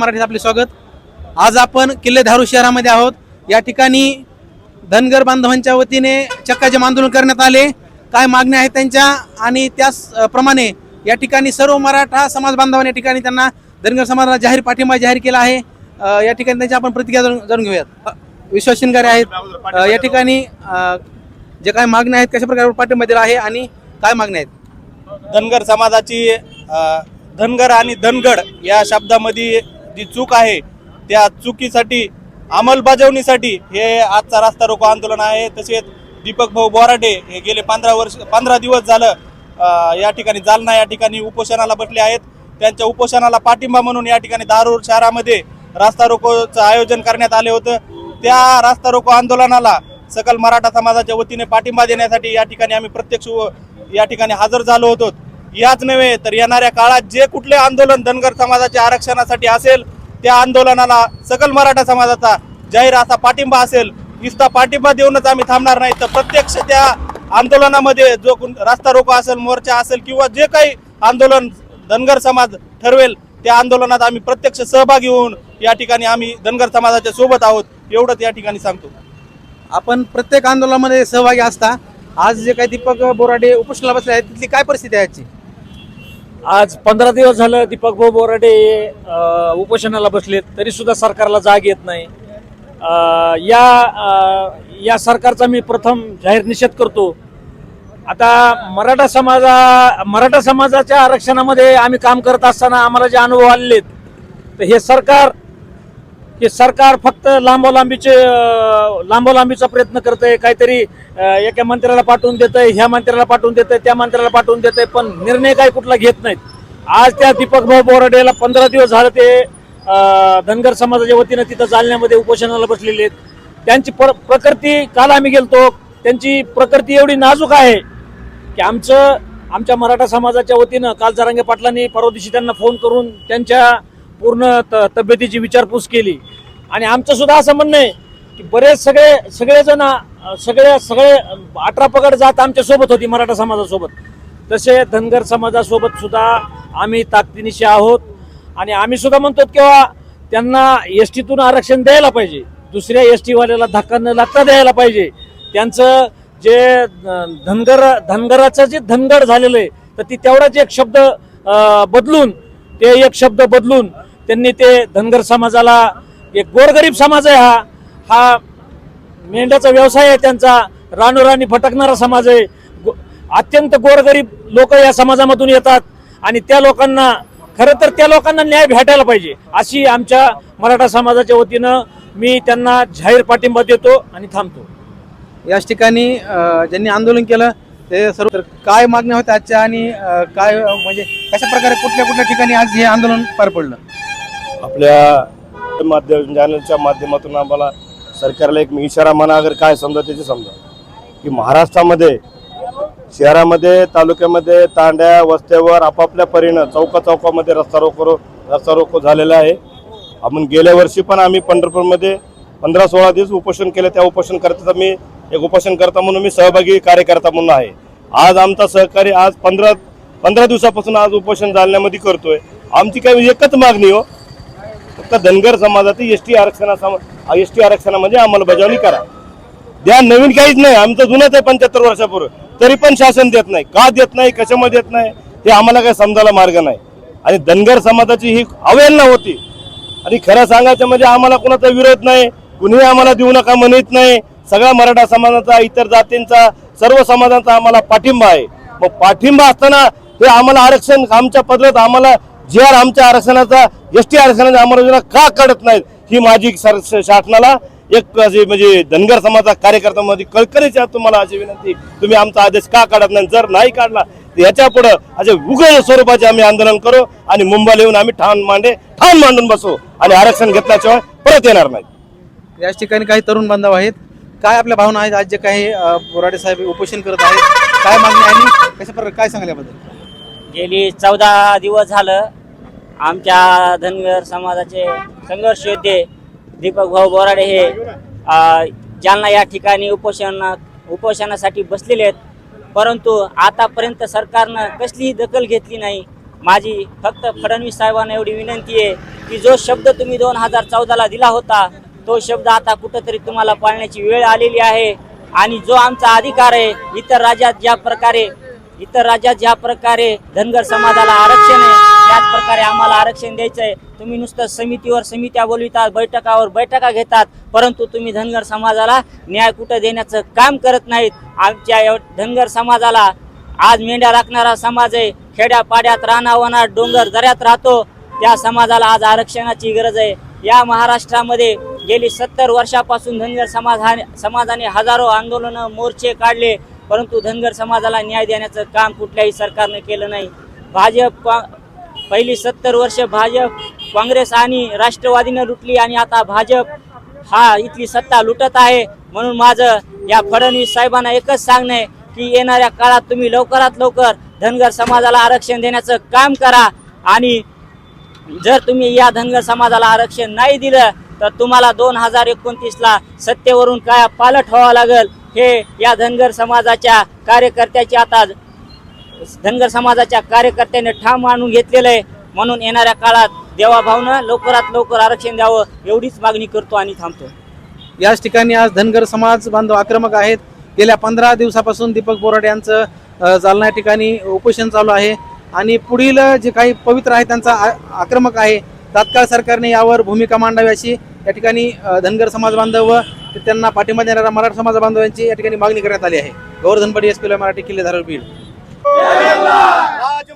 मराठीत आपले स्वागत. आज आपण किल्ले धारू शहरामध्ये आहोत. या ठिकाणी धनगर बांधवांच्या वतीने चक्काचे आंदोलन करण्यात आले. काय मागण्या आहेत त्यांच्या? आणि त्याचप्रमाणे या ठिकाणी सर्व मराठा समाज बांधवांनी या ठिकाणी त्यांना धनगर समाजाला जाहीर पाठिंबा जाहीर केला आहे. या ठिकाणी त्यांच्या आपण प्रतिक्रिया जाणून जाणून घेऊयात. विश्वास शिंगारे आहेत. या ठिकाणी जे काय मागण्या आहेत कशा प्रकारे पाठिंबा दिला आहे आणि काय मागण्या आहेत? धनगर समाजाची धनगर आणि धनगड या शब्दामध्ये जी चूक आहे त्या चुकीसाठी अंमलबजावणीसाठी हे आजचा रास्ता रोको आंदोलन आहे. तसेच दीपक भाऊ बोराडे हे गेले पंधरा वर्ष पंधरा दिवस झालं या ठिकाणी जालना या ठिकाणी उपोषणाला बसले आहेत. त्यांच्या उपोषणाला पाठिंबा म्हणून या ठिकाणी दारूर शहरामध्ये रास्ता रोकोचं आयोजन करण्यात आले होतं. त्या रास्ता रोको आंदोलनाला सकल मराठा समाजाच्या वतीने पाठिंबा देण्यासाठी या ठिकाणी आम्ही प्रत्यक्ष व- या ठिकाणी हजर झालो होतो. याच नव्हे तर येणाऱ्या काळात जे कुठले आंदोलन धनगर समाजाच्या आरक्षणासाठी असेल त्या आंदोलनाला सकल मराठा समाजाचा जाहीर असा पाठिंबा असेल नुसता पाठिंबा देऊनच आम्ही थांबणार नाही. तर प्रत्यक्ष त्या आंदोलनामध्ये जो कोण रास्ता रोको असेल मोर्चा असेल किंवा जे काही आंदोलन धनगर समाज ठरवेल त्या आंदोलनात आम्ही प्रत्यक्ष सहभागी होऊन या ठिकाणी आम्ही धनगर समाजाच्या सोबत आहोत एवढंच या ठिकाणी सांगतो. आपण प्रत्येक आंदोलनामध्ये सहभागी असता. आज जे काही दीपक बोराडे उपोषणाला बसले आहेत तिथली काय परिस्थिती आहे याची आज पंधरा दिवस झालं दीपक भाऊ बोराडे उपोषणाला बसलेत तरी सुद्धा सरकारला जाग येत नाही. या या सरकारचा मी प्रथम जाहीर निषेध करतो. आता मराठा समाजा मराठा समाजाच्या आरक्षणामध्ये आम्ही काम करत असताना आम्हाला जे अनुभव आलेत तर हे सरकार की सरकार फक्त लांबोलांबीचे लांबोलांबीचा प्रयत्न आहे काहीतरी एका मंत्र्याला पाठवून देतंय ह्या मंत्र्याला पाठवून देतंय त्या मंत्र्याला पाठवून देतंय पण निर्णय काही कुठला घेत नाहीत. आज त्या दीपक भाऊ बोराडेला पंधरा दिवस झालं ते धनगर समाजाच्या वतीनं तिथं जालन्यामध्ये उपोषणाला बसलेले आहेत. त्यांची प्र प्रकृती काल आम्ही गेलतो. त्यांची प्रकृती एवढी नाजूक आहे की आमचं आमच्या मराठा समाजाच्या वतीनं काल जरांगे पाटलांनी परवा दिवशी त्यांना फोन करून त्यांच्या पूर्ण त- तब्येतीची विचारपूस केली. आणि आमचं सुद्धा असं म्हणणं आहे की बरेच सगळे सगळेजण सगळे सगळे अठरा पगड जात आमच्यासोबत होती मराठा समाजासोबत. तसे धनगर समाजासोबत सुद्धा आम्ही ताकदीनिशी आहोत. आणि आम्ही सुद्धा म्हणतो किंवा त्यांना एस टीतून आरक्षण द्यायला पाहिजे. दुसऱ्या एस टीवाल्याला धक्का न लागता द्यायला पाहिजे. त्यांचं जे धनगर धनगराचं जे धनगर झालेलं आहे तर ती तेवढाच एक शब्द बदलून ते एक शब्द बदलून त्यांनी ते धनगर समाजाला एक गोरगरीब समाज आहे हा. हा मेंढ्याचा व्यवसाय आहे त्यांचा. रानोराणी भटकणारा समाज आहे. गो- अत्यंत गोरगरीब लोक या समाजामधून येतात. आणि त्या लोकांना खरं तर त्या लोकांना न्याय भेटायला पाहिजे अशी आमच्या मराठा समाजाच्या वतीनं मी त्यांना जाहीर पाठिंबा देतो आणि थांबतो. याच ठिकाणी ज्यांनी आंदोलन केलं ते सर्व तर काय मागण्या होत्या आजच्या आणि काय म्हणजे कशा प्रकारे कुठल्या कुठल्या ठिकाणी आज हे आंदोलन पार पडलं? आपल्या माध्यम चॅनलच्या माध्यमातून आम्हाला सरकारला एक इशारा म्हणा अगर काय समजा त्याचे समजा. की महाराष्ट्रामध्ये शहरामध्ये तालुक्यामध्ये तांड्या वस्त्यावर आपापल्या परीनं चौका चौकामध्ये रस्ता रोको रस्ता रोको झालेला आहे. आपण गेल्या वर्षी पण आम्ही पंढरपूरमध्ये पंधरा सोळा दिवस उपोषण केलं. त्या उपोषण करता मी एक उपोषण करता म्हणून मी सहभागी कार्यकर्ता म्हणून आहे. आज आमचा सहकारी आज पंधरा पंधरा दिवसापासून आज उपोषण जालन्यामध्ये करतोय. आमची काही एकच मागणी हो फक्त धनगर समाजातील एस टी आरक्षणा एस टी आरक्षणामध्ये अंमलबजावणी करा. द्या नवीन काहीच नाही. आमचं जुनंच आहे पंच्याहत्तर वर्षापूर्वी. तरी पण शासन देत नाही. का देत नाही? कशामध्ये देत नाही? हे आम्हाला काही समजायला मार्ग नाही. आणि धनगर समाजाची ही अवहेलना होती. आणि खरं सांगायचं म्हणजे आम्हाला कोणाचा विरोध नाही. कुणीही आम्हाला देऊ नका म्हणत नाही. सगळ्या मराठा समाजाचा इतर जातींचा सर्व समाजाचा आम्हाला पाठिंबा आहे. मग पाठिंबा असताना हे आम्हाला आरक्षण आमच्या पदरात आम्हाला जे आर आमच्या आरक्षणाचा एस टी आरक्षणाच्या अंमलबजावणी का काढत नाहीत ही माझी सर- शासनाला एक अशी म्हणजे धनगर समाजा कार्यकर्ता मध्ये कळकळीची आहे तुम्हाला अशी विनंती तुम्ही आमचा आदेश का काढत नाही? जर नाही काढला तर याच्यापुढे असे उग्र स्वरूपाचे आम्ही आंदोलन करू आणि मुंबईला येऊन आम्ही ठाण मांडे ठाण मांडून बसू आणि आरक्षण घेतल्याशिवाय परत येणार नाही. याच ठिकाणी काही तरुण बांधव आहेत. काय आपल्या भावना आहेत? आज जे काही बोराडे साहेब उपोषण करत आहेत काय मागणी आहे? आणि कशा प्रकारे काय सांगाल याबद्दल? गेली चौदा दिवस झालं आमच्या धनगर समाजाचे संघर्ष योद्धे दीपक भाऊ बोराडे हे ज्यांना जालना या ठिकाणी उपोषण उपोषणासाठी बसलेले आहेत परंतु आतापर्यंत सरकारनं कसलीही दखल घेतली नाही. माझी फक्त फडणवीस साहेबांना एवढी विनंती आहे की जो शब्द तुम्ही दोन हजार चौदाला दिला होता तो शब्द आता कुठंतरी तुम्हाला पाळण्याची वेळ आलेली आहे. आणि जो आमचा अधिकार आहे इतर राज्यात ज्या प्रकारे इतर राज्यात ज्या प्रकारे धनगर समाजाला आरक्षण आहे त्याच प्रकारे आम्हाला आरक्षण द्यायचं आहे तुम्ही नुसतं समितीवर समित्या बोलवितात बैठकावर बैठका घेतात परंतु तुम्ही धनगर समाजाला न्याय कुठं देण्याचं काम करत नाहीत. आमच्या धनगर समाजाला आज मेंढ्या राखणारा समाज आहे. खेड्यापाड्यात रानावनात डोंगर दऱ्यात राहतो. त्या समाजाला आज आरक्षणाची गरज आहे. या महाराष्ट्रामध्ये गेली सत्तर वर्षापासून धनगर समाज समाजाने हजारो आंदोलनं मोर्चे काढले. परंतु धनगर समाजाला न्याय देण्याचं काम कुठल्याही सरकारनं केलं नाही. भाजप पहिली सत्तर वर्ष भाजप काँग्रेस आणि राष्ट्रवादीनं लुटली आणि आता भाजप हा इथली सत्ता लुटत आहे. म्हणून माझं या फडणवीस साहेबांना एकच सांगणं आहे की येणाऱ्या काळात तुम्ही लवकरात लवकर धनगर समाजाला आरक्षण देण्याचं काम करा आणि जर तुम्ही या धनगर समाजाला आरक्षण नाही दिलं तर तुम्हाला दोन हजार एकोणतीसला सत्तेवरून काय पालट व्हावं लागेल. हे या धनगर समाजाच्या कार्यकर्त्याची आता धनगर समाजाच्या कार्यकर्त्याने ठाम मानून घेतलेलं आहे. म्हणून येणाऱ्या काळात देवाभावनं लवकरात लवकर आरक्षण द्यावं एवढीच मागणी करतो आणि थांबतो. याच ठिकाणी आज धनगर समाज बांधव आक्रमक आहेत. गेल्या पंधरा दिवसापासून दीपक बोराडे यांचं जालना ठिकाणी उपोषण चालू आहे. आणि पुढील जे काही पवित्र आहे त्यांचा आ- आक्रमक आहे. तात्काळ सरकारने यावर भूमिका मांडावी अशी या ठिकाणी धनगर समाज बांधव व त्यांना पाठिंबा देणाऱ्या मराठा समाज बांधवांची या ठिकाणी मागणी करण्यात आली आहे. गोवर्धन एस एस मराठी किल्ले धारळ बीड. রাজ